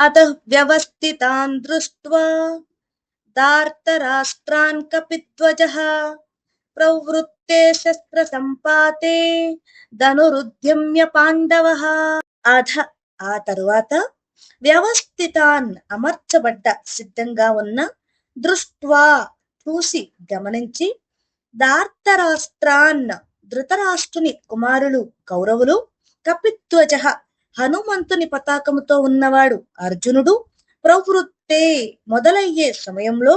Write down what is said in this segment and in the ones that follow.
अतः व्यवस्थितान् दृष्ट्वा दार्तराष्ट्रान् कपिध्वजः प्रवृत्ते శస్త్రసంపాతే ధనురుద్యమ్య పాండవ అధ ఆ తరువాత వ్యవస్థితాన్ అమర్చబడ్డ సిద్ధంగా ఉన్న దృష్ట్వా చూసి గమనించి దార్తరాష్ట్రాన్ ధృతరాష్ట్రుని కుమారులు కౌరవులు కపిధ్వజ హనుమంతుని పతాకముతో ఉన్నవాడు అర్జునుడు. ప్రవృత్తే మొదలయ్యే సమయంలో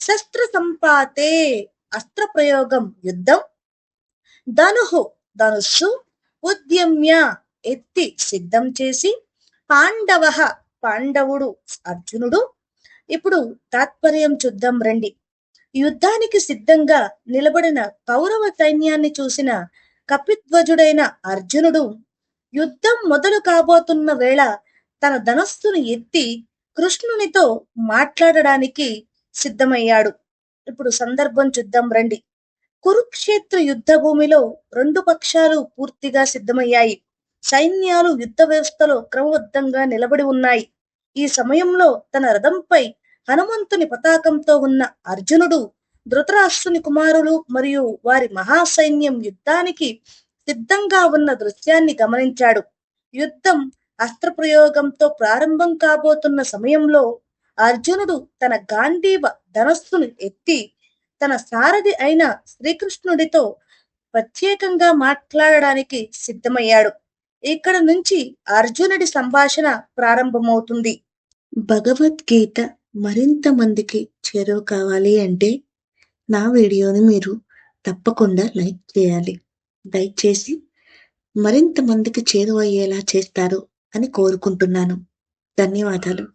శస్త్ర సంపాతే అస్త్ర ప్రయోగం యుద్ధం. ధనుహు ధనుస్సు ఉద్యమ్య ఎత్తి సిద్ధం చేసి పాండవ పాండవుడు అర్జునుడు. ఇప్పుడు తాత్పర్యం చూద్దాం రండి. యుద్ధానికి సిద్ధంగా నిలబడిన కౌరవ సైన్యాన్ని చూసిన కపిధ్వజుడైన అర్జునుడు యుద్ధం మొదలు కాబోతున్న వేళ తన ధనస్సును ఎత్తి కృష్ణునితో మాట్లాడడానికి సిద్ధమయ్యాడు. ఇప్పుడు సందర్భం చూద్దాం రండి. కురుక్షేత్ర యుద్ధ భూమిలో రెండు పక్షాలు పూర్తిగా సిద్ధమయ్యాయి. సైన్యాలు యుద్ధ వ్యవస్థలో క్రమబద్ధంగా నిలబడి ఉన్నాయి. ఈ సమయంలో తన రథంపై హనుమంతుని పతాకంతో ఉన్న అర్జునుడు ధృతరాష్ట్రుని కుమారులు మరియు వారి మహాసైన్యం యుద్ధానికి సిద్ధంగా ఉన్న దృశ్యాన్ని గమనించాడు. యుద్ధం అస్త్రప్రయోగంతో ప్రారంభం కాబోతున్న సమయంలో అర్జునుడు తన గాంధీవ ధనస్సును ఎత్తి తన సారథి అయిన శ్రీకృష్ణుడితో ప్రత్యేకంగా మాట్లాడడానికి సిద్ధమయ్యాడు. ఇక్కడ నుంచి అర్జునుడి సంభాషణ ప్రారంభమవుతుంది. భగవద్గీత మరింత మందికి చేరువ కావాలి అంటే నా వీడియోని మీరు తప్పకుండా లైక్ చేయాలి. దయచేసి మరింత మందికి చేరువయ్యేలా చేస్తారు అని కోరుకుంటున్నాను. ధన్యవాదాలు.